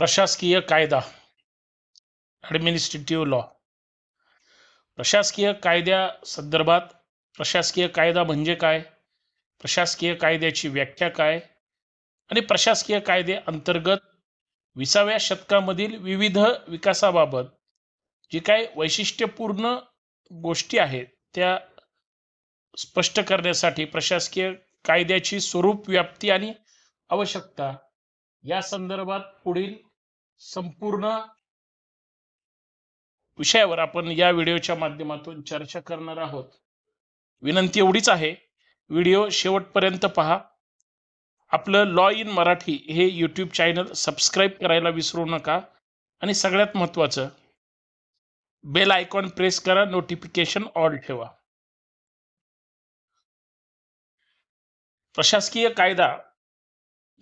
प्रशासकीय कायदा administrative law प्रशासकीय कायद्या संदर्भात प्रशासकीय कायदा म्हणजे काय? प्रशासकीय कायद्याची व्याख्या काय? आणि प्रशासकीय कायदे अंतर्गत विसाव्या शतकामधील विविध विकासाबाबत जे काय वैशिष्ट्यपूर्ण गोष्टी आहेत त्या स्पष्ट करण्यासाठी प्रशासकीय कायद्याची स्वरूप व्याप्ती आणि आवश्यकता या संदर्भात पुढील संपूर्ण विषयावर आपण या व्हिडिओच्या माध्यमातून चर्चा करणार आहोत. विनंती एवढीच आहे व्हिडिओ शेवटपर्यंत पहा. आपलं लॉ इन मराठी हे यूट्यूब चॅनल सबस्क्राईब करायला विसरू नका. आणि सगळ्यात महत्त्वाचं बेल आयकॉन प्रेस करा नोटिफिकेशन ऑल ठेवा. प्रशासकीय कायदा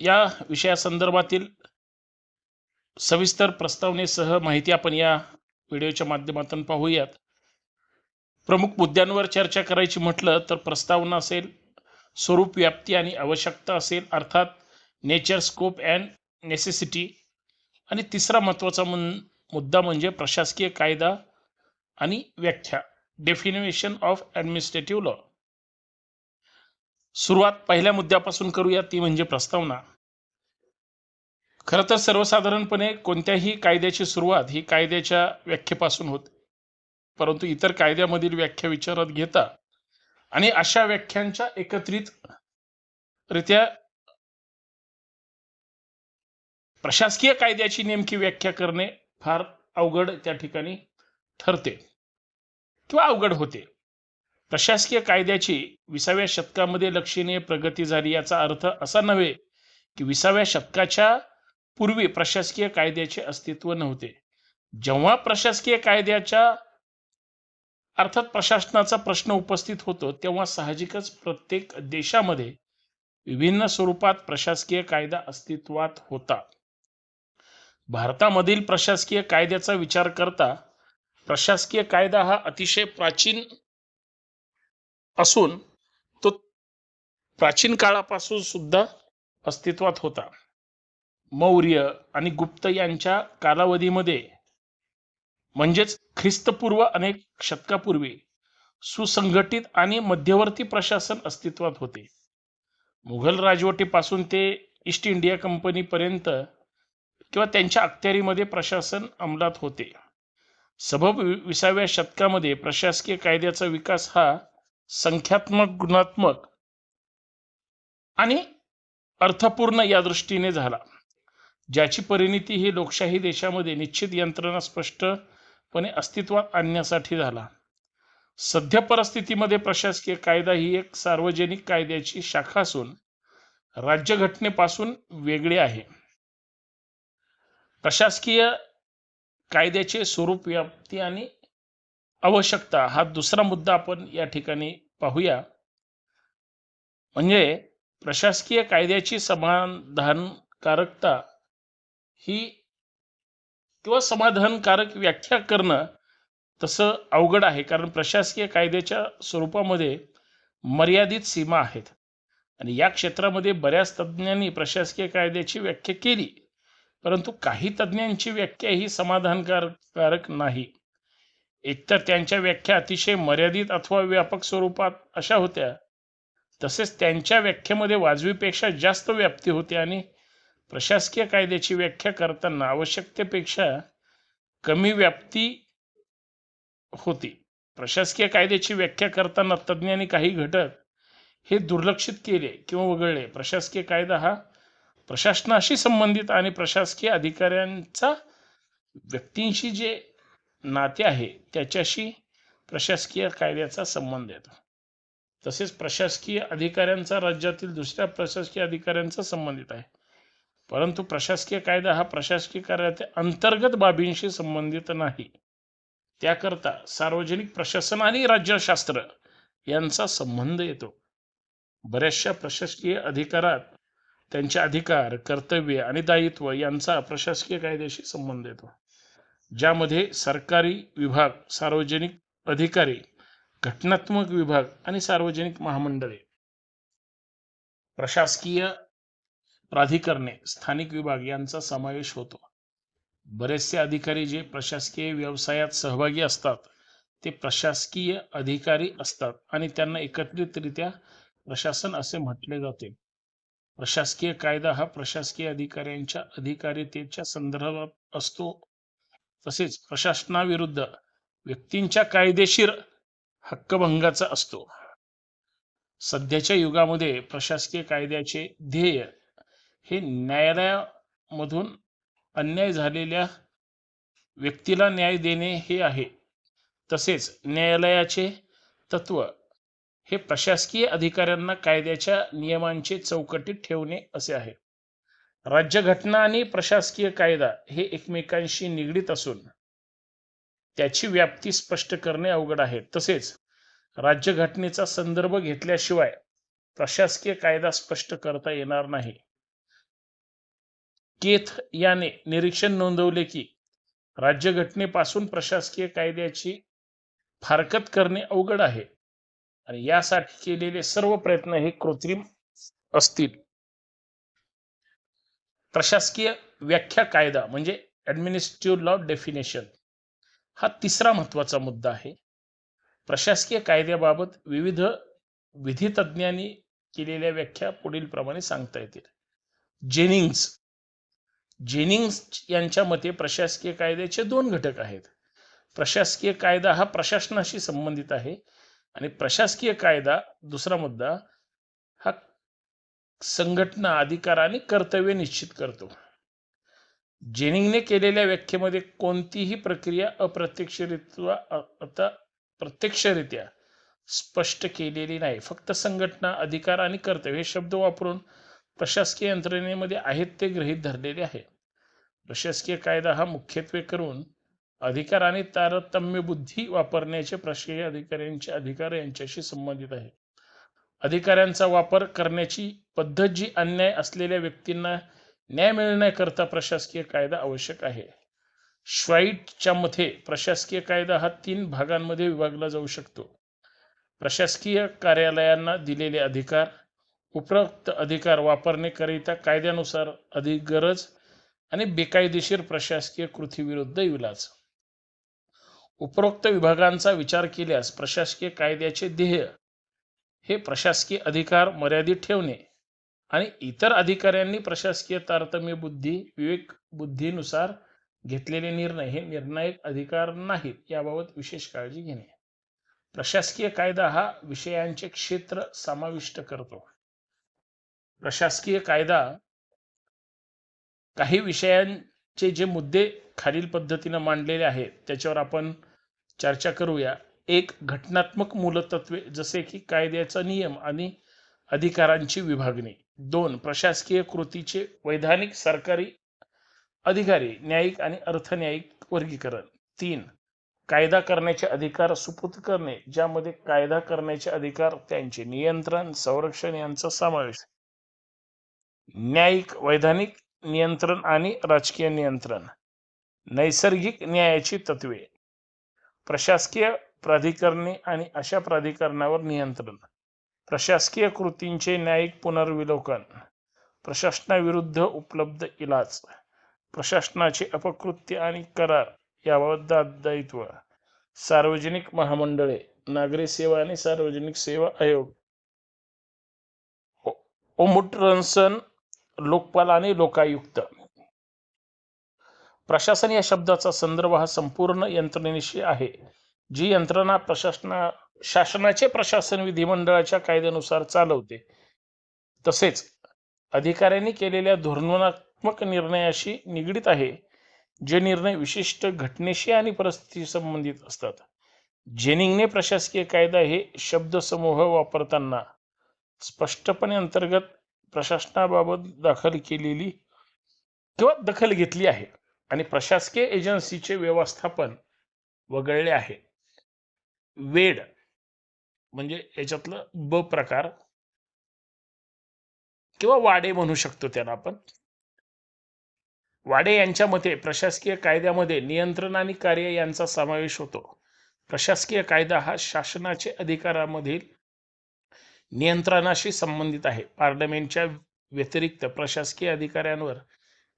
या विषयासंदर्भातील सविस्तर प्रस्तावनेसह माहिती आपण या व्हिडिओच्या माध्यमातून पाहूयात. प्रमुख मुद्द्यांवर चर्चा करायची म्हटलं तर प्रस्तावना असेल स्वरूप व्याप्ती आणि आवश्यकता असेल अर्थात नेचर स्कोप अँड नेसेसिटी. आणि तिसरा महत्त्वाचा मुन मुद्दा म्हणजे प्रशासकीय कायदा आणि व्याख्या डेफिनेशन ऑफ ॲडमिनिस्ट्रेटिव्ह लॉ. सुरुवात पहिल्या मुद्द्यापासून करूया ती म्हणजे प्रस्तावना. खरं तर सर्वसाधारणपणे कोणत्याही कायद्याची सुरुवात ही कायद्याच्या व्याख्येपासून होते. परंतु इतर कायद्यामधील व्याख्या विचारात घेता आणि अशा व्याख्यांच्या एकत्रित रित्या प्रशासकीय कायद्याची नेमकी व्याख्या करणे फार अवघड त्या ठिकाणी ठरते किंवा अवघड होते. प्रशासकीय कायद्याची विसाव्या शतकामध्ये लक्षणीय प्रगती झाली याचा अर्थ असा नव्हे की विसाव्या शतकाच्या पूर्वी प्रशासकीय कायद्याचे अस्तित्व नव्हते. जेव्हा प्रशासकीय कायद्याच्या अर्थात प्रशासनाचा प्रश्न उपस्थित होतो तेव्हा साहजिकच प्रत्येक देशामध्ये विभिन्न स्वरूपात प्रशासकीय कायदा अस्तित्वात होता. भारतामधील प्रशासकीय कायद्याचा विचार करता प्रशासकीय कायदा हा अतिशय प्राचीन असून तो प्राचीन काळापासून सुद्धा अस्तित्वात होता. मौर्य आणि गुप्त यांच्या कालावधीमध्ये म्हणजेच ख्रिस्तपूर्व अनेक शतकापूर्वी सुसंघटित आणि मध्यवर्ती प्रशासन अस्तित्वात होते. मुघल राजवटीपासून ते ईस्ट इंडिया कंपनीपर्यंत किंवा त्यांच्या अखत्यारीमध्ये प्रशासन अंमलात होते. सबब विसाव्या शतकामध्ये प्रशासकीय कायद्याचा विकास हा संख्यात्मक गुणात्मक आणि अर्थपूर्ण या दृष्टीने झाला. ज्याची परिणिती ही लोकशाही देशामध्ये निश्चित यंत्रणा स्पष्टपणे अस्तित्वात आणण्यासाठी झाला. सध्या परिस्थितीमध्ये प्रशासकीय कायदा ही एक सार्वजनिक कायद्याची शाखा असून राज्यघटनेपासून वेगळी आहे. प्रशासकीय कायद्याचे स्वरूप व्याप्ती आणि आवश्यकता हा दुसरा मुद्दा आपण या ठिकाणी पाहूया. म्हणजे प्रशासकीय कायद्याची समाधानकारकता ही किंवा समाधानकारक व्याख्या करणं तसं अवघड आहे. कारण प्रशासकीय कायद्याच्या स्वरूपामध्ये मर्यादित सीमा आहेत. आणि या क्षेत्रामध्ये बऱ्याच तज्ज्ञांनी प्रशासकीय कायद्याची व्याख्या केली. परंतु काही तज्ज्ञांची व्याख्या ही समाधानकारक नाही. एकतर त्यांच्या व्याख्या अतिशय मर्यादित अथवा व्यापक स्वरूपात अशा होत्या. तसेच त्यांच्या व्याख्येमध्ये वाजवीपेक्षा जास्त व्याप्ती होती आणि प्रशासकीय कायद्याची व्याख्या करताना आवश्यकतेपेक्षा कमी व्याप्ती होती. प्रशासकीय कायद्याची व्याख्या करताना तज्ज्ञांनी काही घटक हे दुर्लक्षित केले किंवा वगळले. प्रशासकीय कायदा हा प्रशासनाशी संबंधित आणि प्रशासकीय अधिकाऱ्यांचा व्यक्तींशी जे नाते आहे त्याच्याशी प्रशासकीय कायद्याचा संबंध येतो. तसेच प्रशासकीय अधिकाऱ्यांचा राज्यातील दुसऱ्या प्रशासकीय अधिकाऱ्यांचा संबंधित आहे. परंतु प्रशासकीय कायदा हा प्रशासकीय कार्याच्या अंतर्गत बाबींशी संबंधित नाही. त्याकरता सार्वजनिक प्रशासन आणि राज्यशास्त्र यांचा संबंध येतो. बऱ्याचशा प्रशासकीय अधिकारात त्यांचे अधिकार कर्तव्य आणि दायित्व यांचा प्रशासकीय कायद्याशी संबंध येतो. ज्यामध्ये सरकारी विभाग सार्वजनिक अधिकारी घटनात्मक विभाग आणि सार्वजनिक महामंडळे. प्रशासकीय प्राधिकरणे स्थानिक विभाग यांचा समावेश होतो. बरेचसे अधिकारी जे प्रशासकीय व्यवसायात सहभागी असतात ते प्रशासकीय अधिकारी असतात आणि त्यांना एकत्रितरित्या प्रशासन असे म्हटले जाते. प्रशासकीय कायदा हा प्रशासकीय अधिकाऱ्यांच्या अधिकारितेच्या संदर्भात असतो. तसेच प्रशासनाविरुद्ध व्यक्तींच्या कायदेशीर हक्कभंगाचा असतो. सध्याच्या युगामध्ये प्रशासकीय कायद्याचे ध्येय हे न्यायालयामधून अन्याय झालेल्या व्यक्तीला न्याय देणे हे आहे. तसेच न्यायालयाचे तत्व हे प्रशासकीय अधिकाऱ्यांना कायद्याच्या नियमांचे चौकटीत ठेवणे असे आहे. राज्यघटना आणि प्रशासकीय कायदा हे एकमेकांशी निगडीत असून त्याची व्याप्ती स्पष्ट करणे अवघड आहे. तसेच राज्यघटनेचा संदर्भ घेतल्याशिवाय प्रशासकीय कायदा स्पष्ट करता येणार नाही. केथ याने निरीक्षण नोंदवले की राज्यघटनेपासून प्रशासकीय कायद्याची फारकत करणे अवघड आहे. आणि यासाठी केलेले सर्व प्रयत्न हे कृत्रिम असतील. प्रशासकीय व्याख्या कायदा म्हणजे ॲडमिनिस्ट्रेटिव्ह लॉ डेफिनेशन हा तिसरा महत्त्वाचा मुद्दा आहे. प्रशासकीय कायद्याबाबत विविध विधितज्ञांनी केलेल्या व्याख्या पुढील प्रमाणे सांगता येतील. जेनिंग्स जेनिंग्स यांच्या मते प्रशासकीय कायद्याचे दोन घटक आहेत. प्रशासकीय कायदा हा प्रशासनाशी संबंधित आहे आणि प्रशासकीय कायदा दुसरा मुद्दा हा संघटना अधिकार आणि कर्तव्य निश्चित करतो. जेनिंगने केलेल्या व्याख्येमध्ये कोणतीही प्रक्रिया अप्रत्यक्षरित्या आता प्रत्यक्षरित्या स्पष्ट केलेली नाही. फक्त संघटना अधिकार आणि कर्तव्य हे शब्द वापरून प्रशासकीय यंत्रणेमध्ये आहेत ते गृहीत धरलेले आहे प्रशासकीय कायदा हा मुख्यत्वे करून अधिकार आणि तारतम्य बुद्धी वापरण्याचे प्रशासकीय अधिकाऱ्यांचे अधिकार यांच्याशी संबंधित आहे. अधिकाऱ्यांचा वापर करण्याची पद्धत जी अन्याय असलेल्या व्यक्तींना न्याय मिळण्याकरता प्रशासकीय कायदा आवश्यक आहे. श्वाईटच्या मते प्रशासकीय कायदा हा तीन भागांमध्ये विभागला जाऊ शकतो. प्रशासकीय कार्यालयांना दिलेले अधिकार उपरोक्त अधिकार वापरण्याकरिता कायद्यानुसार अधिक गरज आणि बेकायदेशीर प्रशासकीय कृतीविरुद्ध इलाज. उपरोक्त विभागांचा विचार केल्यास प्रशासकीय कायद्याचे ध्येय हे प्रशासकीय अधिकार मर्यादित ठेवणे आणि इतर अधिकाऱ्यांनी प्रशासकीय तारतम्य बुद्धी विवेक बुद्धीनुसार घेतलेले निर्णय हे निर्णायक अधिकार नाहीत याबाबत विशेष काळजी घेणे. प्रशासकीय कायदा हा विषयांचे क्षेत्र समाविष्ट करतो. प्रशासकीय कायदा काही विषयांचे जे मुद्दे खालील पद्धतीनं मांडलेले आहेत त्याच्यावर आपण चर्चा करूया. एक घटनात्मक मूलतत्वे जसे की कायद्याचा नियम आणि अधिकारांची विभागणी. दोन प्रशासकीय कृतीचे वैधानिक सरकारी अधिकारी न्यायिक आणि अर्थन्यायिक वर्गीकरण. तीन कायदा करण्याचे अधिकार सुपूत करणे ज्यामध्ये कायदा करण्याचे अधिकार त्यांचे नियंत्रण संरक्षण यांचा समावेश न्यायिक वैधानिक नियंत्रण आणि राजकीय नियंत्रण. नैसर्गिक न्यायाची तत्वे. प्रशासकीय प्राधिकरणे आणि अशा प्राधिकरणावर नियंत्रण. प्रशासकीय कृतींचे न्यायिक पुनर्विलोकन. प्रशासनाविरुद्ध उपलब्ध इलाज. प्रशासनाचे अपकृत्य आणि करार याबाबत दायित्व सार्वजनिक महामंडळे. नागरी सेवा आणि सार्वजनिक सेवा आयोग. ओमुट्रन्सन लोकपाल आणि लोकायुक्त. प्रशासन या शब्दाचा संदर्भ हा संपूर्ण यंत्रणेशी आहे. जी यंत्रणा प्रशासना शासनाचे प्रशासन विधिमंडळाच्या कायद्यानुसार चालवते. तसेच अधिकाऱ्यांनी केलेल्या धोरणात्मक निर्णयाशी निगडीत आहे. जे निर्णय विशिष्ट घटनेशी आणि परिस्थिती संबंधित असतात. जेनिंगने प्रशासकीय कायदा हे शब्दसमूह वापरताना स्पष्टपणे अंतर्गत प्रशासनाबाबत दाखल केलेली किंवा दखल घेतली आहे. आणि प्रशासकीय एजन्सीचे व्यवस्थापन वगळले आहे. वेड म्हणजे याच्यातलं ब प्रकार किंवा वाडे म्हणू शकतो त्याला आपण. वाडे यांच्या मते प्रशासकीय कायद्यामध्ये नियंत्रण आणि कार्य यांचा समावेश होतो. प्रशासकीय कायदा हा शासनाचे अधिकारामधील नियंत्रणाशी संबंधित आहे. पार्लमेंटच्या व्यतिरिक्त प्रशासकीय अधिकाऱ्यांवर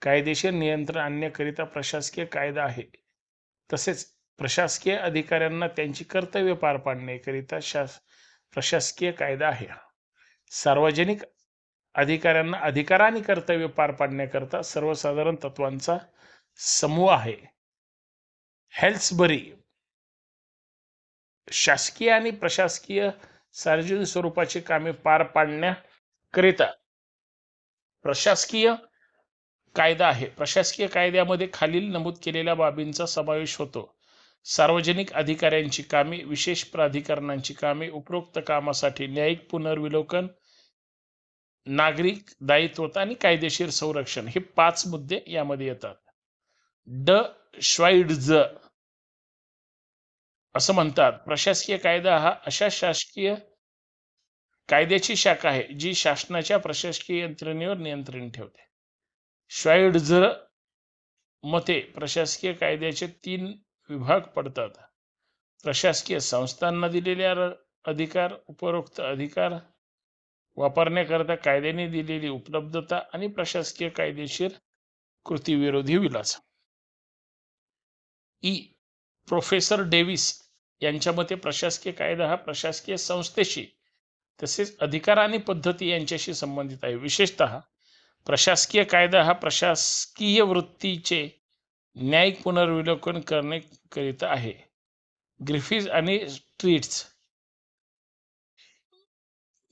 कायदेशीर नियंत्रण आणण्याकरिता प्रशासकीय कायदा आहे. तसेच प्रशासकीय अधिकाऱ्यांना त्यांची कर्तव्य पार पाडण्याकरिता शास प्रशासकीय कायदा आहे. सार्वजनिक अधिकाऱ्यांना अधिकार आणि कर्तव्य पार पाडण्याकरता सर्वसाधारण तत्वांचा समूह आहे. हेल्सबरी शासकीय आणि प्रशासकीय सार्वजनिक स्वरूपाची कामे पार पाडण्याकरिता प्रशासकीय कायदा आहे. प्रशासकीय कायद्यामध्ये खालील नमूद केलेल्या बाबींचा समावेश होतो. सार्वजनिक अधिकाऱ्यांची कामे विशेष प्राधिकरणांची कामे उपरोक्त कामासाठी न्यायिक पुनर्विलोकन नागरिक दायित्वता आणि कायदेशीर संरक्षण हे पाच मुद्दे यामध्ये येतात. ड श्वाइड्ज असं म्हणतात प्रशासकीय कायदा हा अशा शासकीय कायद्याची शाखा आहे जी शासनाच्या प्रशासकीय यंत्रणेवर नियंत्रण ठेवते. श्वाइड्ज मते प्रशासकीय कायद्याचे तीन विभाग पडतात. प्रशासकीय संस्थांना दिलेले अधिकार उपरोक्त अधिकार वापरण्याकरता कायद्याने दिलेली उपलब्धता आणि प्रशासकीय कायदेशीर कृतीविरोधी विलास. ई प्रोफेसर डेव्हिस यांच्या मते प्रशासकीय कायदा हा प्रशासकीय संस्थेशी तसेच अधिकार आणि पद्धती यांच्याशी संबंधित आहे. विशेषतः प्रशासकीय कायदा हा प्रशासकीय वृत्तीचे न्यायिक पुनर्विलोकन करण्याकरिता आहे. ग्रिफिज आणि स्ट्रीट्स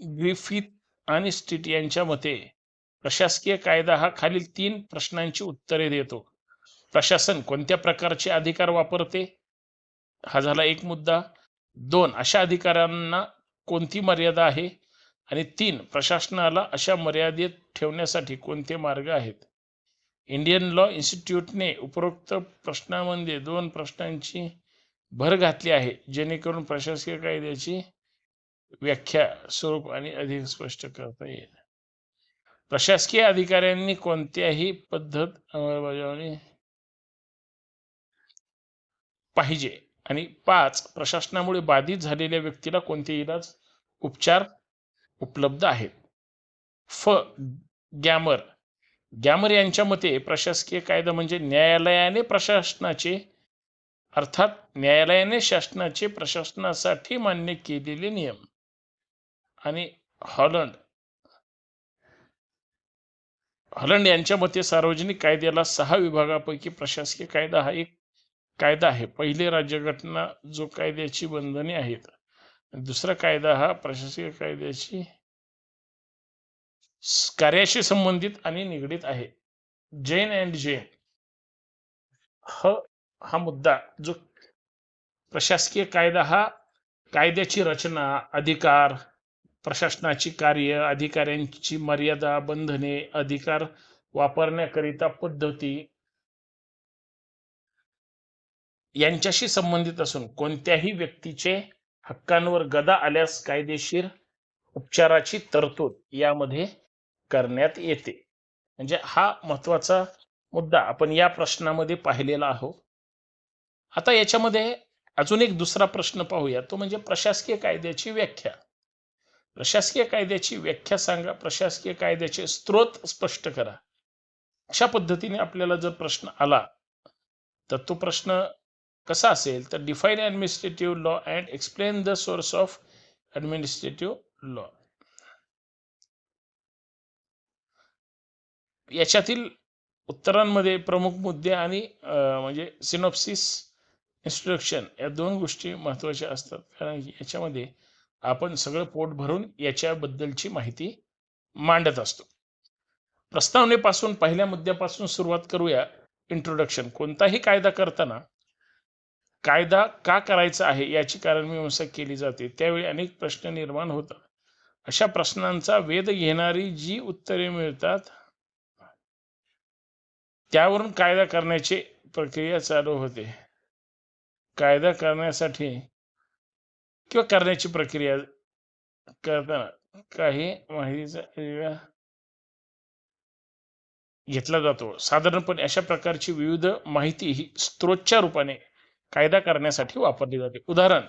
ग्रिफिथ आणि स्ट्रीट यांच्या मते प्रशासकीय कायदा हा खालील तीन प्रश्नांची उत्तरे देतो. प्रशासन कोणत्या प्रकारचे अधिकार वापरते? हा झाला एक मुद्दा. दोन अशा अधिकाऱ्यांना कोणती मर्यादा आहे? आणि तीन प्रशासनाला अशा मर्यादेत ठेवण्यासाठी कोणते मार्ग आहेत? इंडियन लॉ इन्स्टिट्यूटने उपरोक्त प्रश्नामध्ये दोन प्रश्नांची भर घातली आहे जेणेकरून प्रशासकीय कायद्याची व्याख्या स्वरूप आणि अधिक स्पष्ट करता येईल. प्रशासकीय अधिकाऱ्यांनी कोणत्याही पद्धत अंमलबजावणी पाहिजे. आणि पाच प्रशासनामुळे बाधित झालेल्या व्यक्तीला कोणते इलाज उपचार उपलब्ध आहेत. फ गॅमर. गॅमर यांच्या मते प्रशासकीय कायदा म्हणजे न्यायालयाने प्रशासनाचे अर्थात न्यायालयाने शासनाचे प्रशासनासाठी मान्य केलेले नियम. आणि हॉलंड. हॉलंड यांच्या मते सार्वजनिक कायद्याला सहा विभागापैकी प्रशासकीय कायदा हा एक कायदा आहे. पहिले राज्यघटना जो कायद्याची बंधने आहेत. दुसरा कायदा हा प्रशासकीय कायद्याची कार्याशी संबंधित आणि निगडीत आहे. जैन अँड जैन ह हा मुद्दा जो प्रशासकीय कायदा हा कायद्याची रचना अधिकार प्रशासनाची कार्य अधिकाऱ्यांची मर्यादा बंधने अधिकार वापरण्याकरिता पद्धती यांच्याशी संबंधित असून कोणत्याही व्यक्तीचे हक्कांवर गदा आल्यास कायदेशीर उपचाराची तरतूद यामध्ये करण्यात येते. म्हणजे हा महत्त्वाचा मुद्दा आपण या प्रश्नामध्ये पाहिलेला आहोत. आता याच्यामध्ये अजून एक दुसरा प्रश्न पाहूया. तो म्हणजे प्रशासकीय कायद्याची व्याख्या. प्रशासकीय कायद्याची व्याख्या सांगा. प्रशासकीय कायद्याचे स्रोत स्पष्ट करा. अशा पद्धतीने आपल्याला जर प्रश्न आला तर तो प्रश्न कसा असेल तर define administrative law and explain the source of administrative law याच्यातील उत्तरांमध्ये प्रमुख मुद्दे आणि म्हणजे सिनॉप्सिस इन्स्ट्रक्शन या दोन गोष्टी महत्त्वाच्या असतात. कारण याच्यामध्ये आपण सगळं पोट भरून याच्याबद्दलची माहिती मांडत असतो. प्रस्तावनेपासून पहिल्या मुद्द्यापासून सुरुवात करूया इंट्रोडक्शन कोणताही कायदा करताना कायदा का करायचा आहे याची कारणमीमांसा केली जाते. त्यावेळी अनेक प्रश्न निर्माण होतात. अशा प्रश्नांचा वेध घेणारी जी उत्तरे मिळतात त्यावरून कायदा करण्याची प्रक्रिया चालू होते. कायदा करण्यासाठी किंवा करण्याची प्रक्रिया करताना काही माहितीचा घेतला जातो. साधारणपणे अशा प्रकारची विविध माहिती ही स्त्रोतच्या रूपाने कायदा करण्यासाठी वापरली जाते. उदाहरण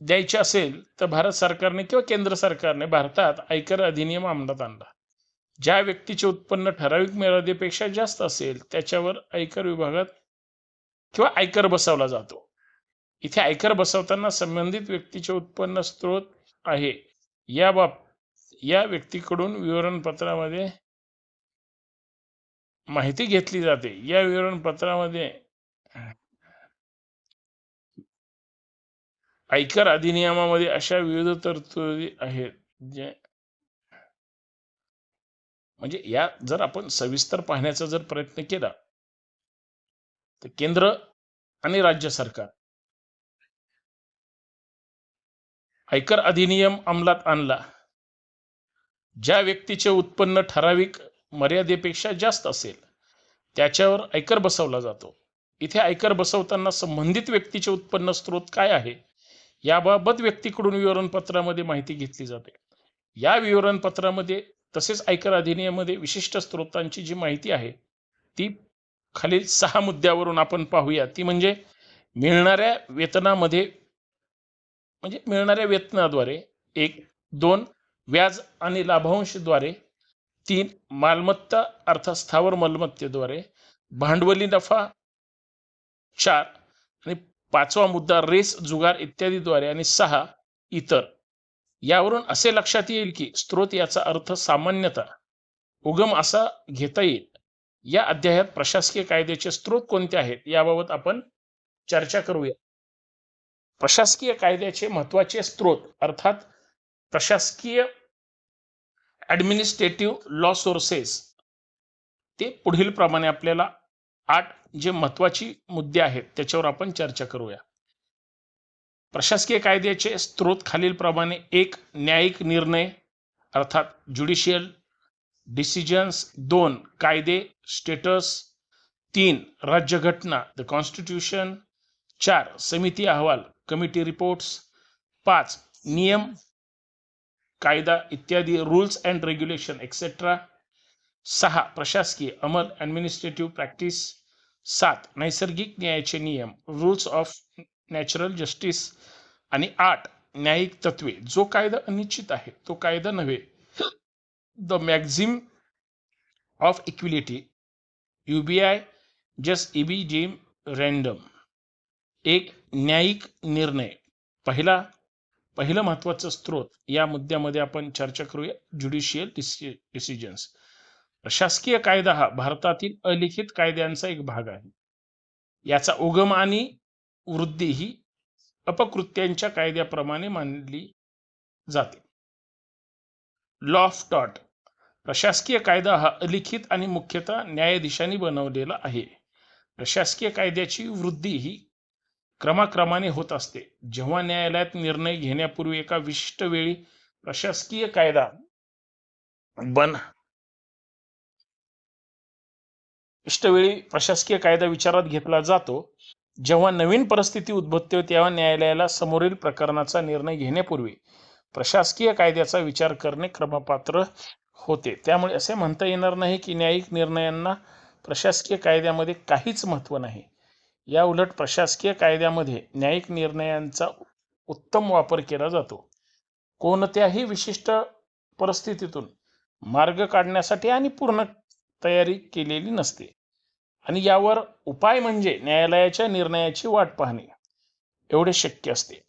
द्यायचे असेल तर भारत सरकारने किंवा केंद्र सरकारने भारतात आयकर अधिनियम अंमलात आणला. ज्या व्यक्तीचे उत्पन्न ठराविक मर्यादेपेक्षा जास्त असेल त्याच्यावर आयकर विभागात किंवा आयकर बसवला जातो. इथे आयकर बसवताना संबंधित व्यक्तीचे उत्पन्न स्रोत आहे. या बाब या व्यक्तीकडून विवरणपत्रामध्ये माहिती घेतली जाते. या विवरणपत्रामध्ये आयकर अधिनियमामध्ये अशा विविध तरतुदी आहेत जे म्हणजे या जर आपण सविस्तर पाहण्याचा जर प्रयत्न केला तर केंद्र आणि राज्य सरकार आयकर अधिनियम अंमलात आणला. ज्या व्यक्तीचे उत्पन्न ठराविक मर्यादेपेक्षा जास्त असेल त्याच्यावर आयकर बसवला जातो. इथे आयकर बसवताना संबंधित व्यक्तीचे उत्पन्न स्रोत काय आहे? याबाबत व्यक्तीकडून विवरणपत्रामध्ये माहिती घेतली जाते. या विवरणपत्रामध्ये तसेच आयकर अधिनियमामध्ये विशिष्ट स्त्रोतांची जी माहिती आहे ती खालील सहा मुद्द्यावरून आपण पाहूया. ती म्हणजे मिळणाऱ्या वेतनामध्ये म्हणजे मिळणाऱ्या वेतनाद्वारे एक दोन व्याज आणि लाभांशद्वारे तीन मालमत्ता अर्थात स्थावर मालमत्तेद्वारे भांडवली नफा चार आणि पाचवा मुद्दा रेस जुगार इत्यादीद्वारे आणि सहा इतर. यावरून असे लक्षात येईल की स्त्रोत याचा अर्थ सामान्यतः उगम असा घेता येईल. या अध्यायात प्रशासकीय कायद्याचे स्त्रोत कोणते आहेत याबाबत आपण चर्चा करूया. प्रशासकीय कायद्याचे महत्त्वाचे स्त्रोत अर्थात प्रशासकीय ॲडमिनिस्ट्रेटिव्ह लॉ सोर्सेस ते पुढील प्रमाणे आपल्याला आठ जे महत्वाची मुद्दे आहेत त्याच्यावर आपण चर्चा करूया. प्रशासकीय कायद्याचे स्त्रोत खालीलप्रमाणे एक न्यायिक निर्णय अर्थात ज्युडिशियल डिसिजन्स दोन कायदे स्टेटस तीन राज्यघटना द कॉन्स्टिट्यूशन चार समिती अहवाल कमिटी रिपोर्ट्स पाच नियम कायदा इत्यादी रूल्स अँड रेग्युलेशन एक्सेट्रा सहा प्रशासकीय अमल ॲडमिनिस्ट्रेटिव्ह प्रॅक्टिस सात नैसर्गिक न्यायाचे नियम रूल्स ऑफ नॅचरल जस्टिस आणि आठ न्यायिक तत्वे जो कायदा अनिश्चित आहे तो कायदा नव्हे. द मॅक्झिम ऑफ इक्विलिटी यूबीआय जस्ट इबी जिम रँडम एक न्यायिक निर्णय. पहिला पहिलं महत्त्वाचं स्त्रोत या मुद्द्यामध्ये आपण चर्चा करूया ज्युडिशियल डिसिजन्स प्रशासकीय कायदा हा भारतातील अलिखित कायद्यांचा एक भाग आहे. याचा उगम आणि वृद्धी ही अपकृत्यांच्या कायद्याप्रमाणे मानली जाते. लॉ ऑफ टॉट प्रशासकीय कायदा हा अलिखित आणि मुख्यतः न्यायाधीशांनी बनवलेला आहे. प्रशासकीय कायद्याची वृद्धी ही क्रमाक्रमाने होत असते. जेव्हा न्यायालयात निर्णय घेण्यापूर्वी एका विशिष्ट वेळी प्रशासकीय कायदा बन इष्टवेळी प्रशासकीय कायदा विचारात घेतला जातो. जेव्हा नवीन परिस्थिती उद्भवते तेव्हा न्यायालयाला समोरील प्रकरणाचा निर्णय घेण्यापूर्वी प्रशासकीय कायद्याचा विचार करणे क्रमपात्र होते. त्यामुळे असे म्हणता येणार नाही की न्यायिक निर्णयांना प्रशासकीय कायद्यामध्ये काहीच महत्त्व नाही. या उलट प्रशासकीय कायद्यामध्ये न्यायिक निर्णयांचा उत्तम वापर केला जातो. कोणत्याही विशिष्ट परिस्थितीतून मार्ग काढण्यासाठी आणि पूर्ण तयारी केलेली नसते. आणि यावर उपाय म्हणजे न्यायालयाच्या निर्णयाची वाट पाहणे. एवढे शक्य असते.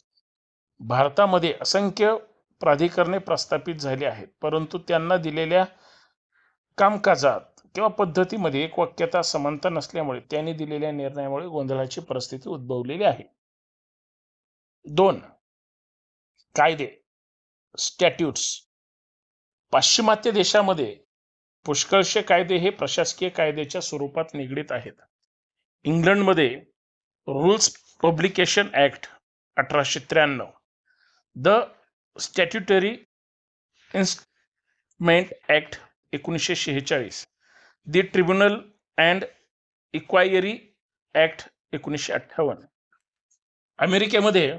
भारतामध्ये असंख्य प्राधिकरणे प्रस्थापित झाली आहेत परंतु त्यांना दिलेल्या कामकाजात किंवा पद्धतीमध्ये एक वाक्यता समानता नसल्यामुळे त्यांनी दिलेल्या निर्णयामुळे गोंधळाची परिस्थिती उद्भवलेली आहे. दोन. कायदे. स्टॅट्यूट्स. पाश्चिमात्य देशामध्ये पुष्कळशे कायदे हे प्रशासकीय कायद्याच्या स्वरूपात निगडीत आहेत. इंग्लंडमध्ये रूल्स पब्लिकेशन ॲक्ट अठराशे त्र्याण्णव द स्टॅट्युटरी इन्स्टमेंट ॲक्ट एकोणीसशे शेहेचाळीस the tribunal and inquiry act एकोणीसशे अठ्ठावन्न. अमेरिकेमध्ये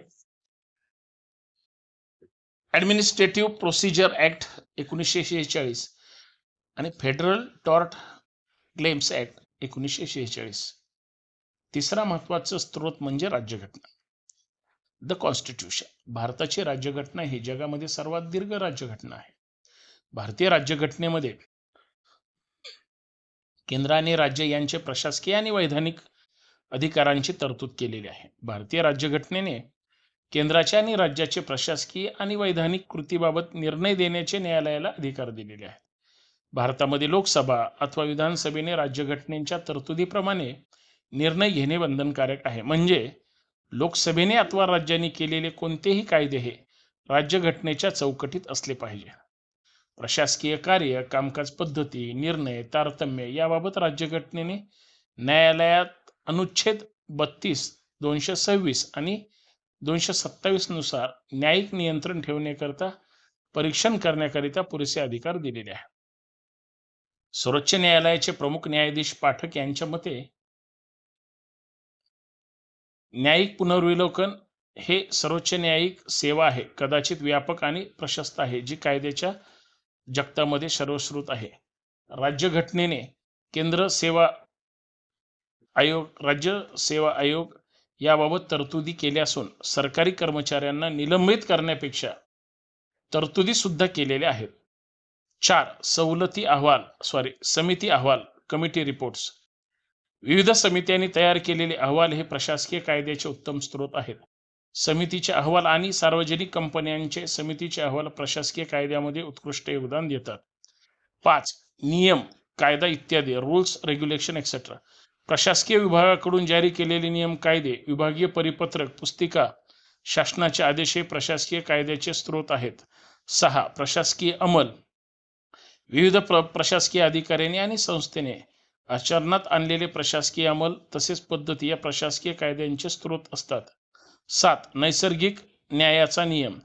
ॲडमिनिस्ट्रेटिव्ह प्रोसिजर ॲक्ट एकोणीसशे शेहेचाळीस आणि फेडरल टॉर्ट क्लेम्स ॲक्ट एकोणीसशे शेहेचाळीस. तिसरा महत्त्वाचा स्रोत म्हणजे राज्यघटना. द कॉन्स्टिट्यूशन भारताची राज्यघटना ही जगामध्ये सर्वात दीर्घ राज्यघटना आहे. भारतीय राज्यघटनेमध्ये केंद्र आणि राज्य यांचे प्रशासकीय आणि वैधानिक अधिकारांची तरतूद केलेली आहे. भारतीय राज्यघटनेने केंद्राच्या आणि राज्याचे प्रशासकीय आणि वैधानिक कृतीबाबत निर्णय देण्याचे न्यायालयाला अधिकार दिलेले आहेत. भारतामध्ये लोकसभा अथवा विधानसभेने राज्यघटनेच्या तरतुदीप्रमाणे निर्णय घेणे बंधनकारक आहे. म्हणजे लोकसभेने अथवा राज्यांनी केलेले कोणतेही कायदे हे राज्यघटनेच्या चौकटीत असले पाहिजे. प्रशासकीय कार्य कामकाज पद्धती निर्णय तारतम्य याबाबत राज्यघटनेने न्यायालयात अनुच्छेद बत्तीस दोनशे सव्वीस आणि दोनशे सत्तावीसनुसार न्यायिक नियंत्रण ठेवण्याकरता परीक्षण करण्याकरिता पुरेसे अधिकार दिलेले आहेत. सर्वोच्च न्यायालयाचे प्रमुख न्यायाधीश पाठक यांच्या मते न्यायिक पुनर्विलोकन हे सर्वोच्च न्यायिक सेवा आहे कदाचित व्यापक आणि प्रशस्त आहे जी कायद्याच्या जगतामध्ये सर्वश्रुत आहे. राज्यघटनेने केंद्र सेवा आयोग राज्य सेवा आयोग याबाबत तरतुदी केल्या असून सरकारी कर्मचाऱ्यांना निलंबित करण्यापेक्षा तरतुदी सुद्धा केलेल्या आहेत. चार सवलती अहवाल सॉरी समिती अहवाल कमिटी रिपोर्ट्स विविध समित्यांनी तयार केलेले अहवाल हे प्रशासकीय कायद्याचे उत्तम स्रोत आहेत. समितीचे अहवाल आणि सार्वजनिक कंपन्यांचे समितीचे अहवाल प्रशासकीय कायद्यामध्ये उत्कृष्ट योगदान देतात. पाच नियम कायदा इत्यादी रूल्स रेग्युलेशन एक्सेट्रा प्रशासकीय विभागाकडून जारी केलेले नियम कायदे विभागीय परिपत्रक पुस्तिका शासनाचे आदेश हे प्रशासकीय कायद्याचे स्रोत आहेत. सहा प्रशासकीय अंमल विविध प्र प्रशासकीय अधिकाऱ्यांनी आणि संस्थेने आचरणात आणलेले प्रशासकीय अंमल तसेच पद्धती या प्रशासकीय कायद्यांचे स्रोत असतात. सात नैसर्गिक न्यायाचा नियम.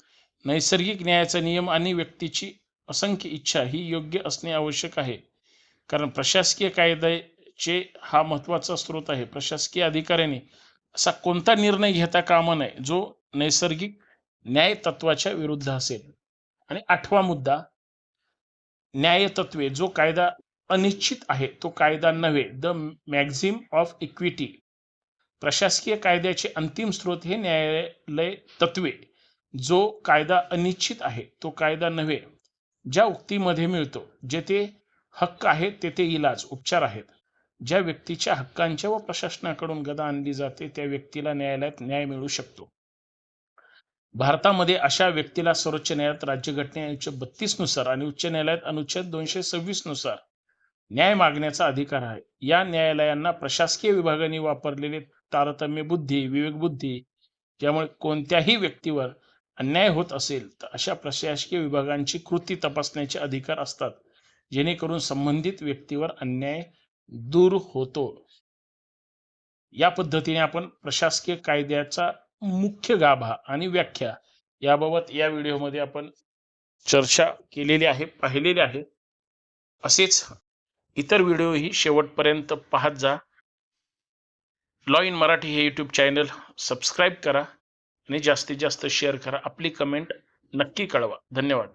नैसर्गिक न्यायाचा नियम आणि व्यक्तीची असंख्य इच्छा ही योग्य असणे आवश्यक आहे. कारण प्रशासकीय कायद्याचे हा महत्त्वाचा स्रोत आहे. प्रशासकीय अधिकाऱ्यांनी असा कोणता निर्णय घेता कामा नये जो नैसर्गिक न्याय तत्वाच्या विरुद्ध असेल. आणि आठवा मुद्दा न्यायतत्वे जो कायदा अनिश्चित आहे तो कायदा नव्हे. द मॅक्झिम ऑफ इक्विटी प्रशासकीय कायद्याचे अंतिम स्रोत हे न्यायालय तत्वे जो कायदा अनिश्चित आहे तो कायदा नव्हे. ज्या उक्तीमध्ये मिळतो जेथे हक्क आहेत तेथे इलाज उपचार आहेत. ज्या व्यक्तीच्या हक्कांच्या व प्रशासनाकडून गदा आणली जाते त्या व्यक्तीला न्यायालयात न्याय मिळू शकतो. भारतामध्ये अशा व्यक्तीला सर्वोच्च न्यायालयात राज्यघटने अनुच्छे बत्तीसनुसार आणि उच्च न्यायालयात अनुच्छेद दोनशे सव्वीसनुसार न्याय मागण्याचा अधिकार आहे. या न्यायालयांना प्रशासकीय विभागाने वापरलेले तारतम्य बुद्धी विवेक बुद्धी ज्यामुळे कोणत्याही व्यक्तीवर अन्याय होत असेल तर अशा प्रशासकीय विभागांची कृती तपासण्याचे अधिकार असतात जेणेकरून संबंधित व्यक्तीवर अन्याय दूर होतो. या पद्धतीने आपण प्रशासकीय कायद्याचा मुख्य गाभा आणि व्याख्या याबाबत या व्हिडिओमध्ये आपण चर्चा केलेली आहे पाहिलेली आहे. असेच इतर व्हिडिओही शेवटपर्यंत पाहत जा. लॉ इन मराठी हे यूट्यूब चॅनल. सबस्क्राईब करा आणि जास्तीत जास्त शेअर करा. आपली कमेंट नक्की कळवा. धन्यवाद.